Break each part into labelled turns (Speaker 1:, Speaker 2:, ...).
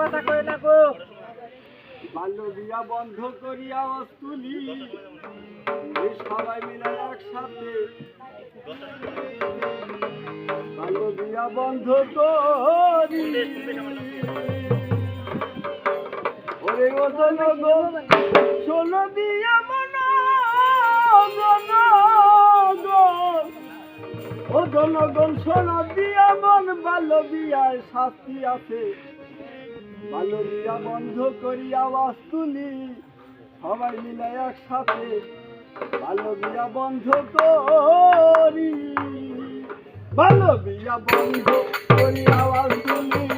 Speaker 1: কথা কই না গো।
Speaker 2: বাল্য বিয়া বন্ধ করিয়া অস্তুলি সবাই মিলে একসাথে। বাল্য বিয়া বন্ধ করি। ওরে ওজন শোনো দিয়া ও জনগণ সোনা দিয়া মন ভালো বিয়ায় শাস্তি আছে। ভালো দিয়া বন্ধ করি আওয়াজ তুলি সবাই মিলে একসাথে ভালো বিয়া বন্ধ করি। ভালো বিয়া বন্ধ করি আওয়াজ তুলি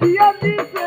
Speaker 2: দিয়া দিছে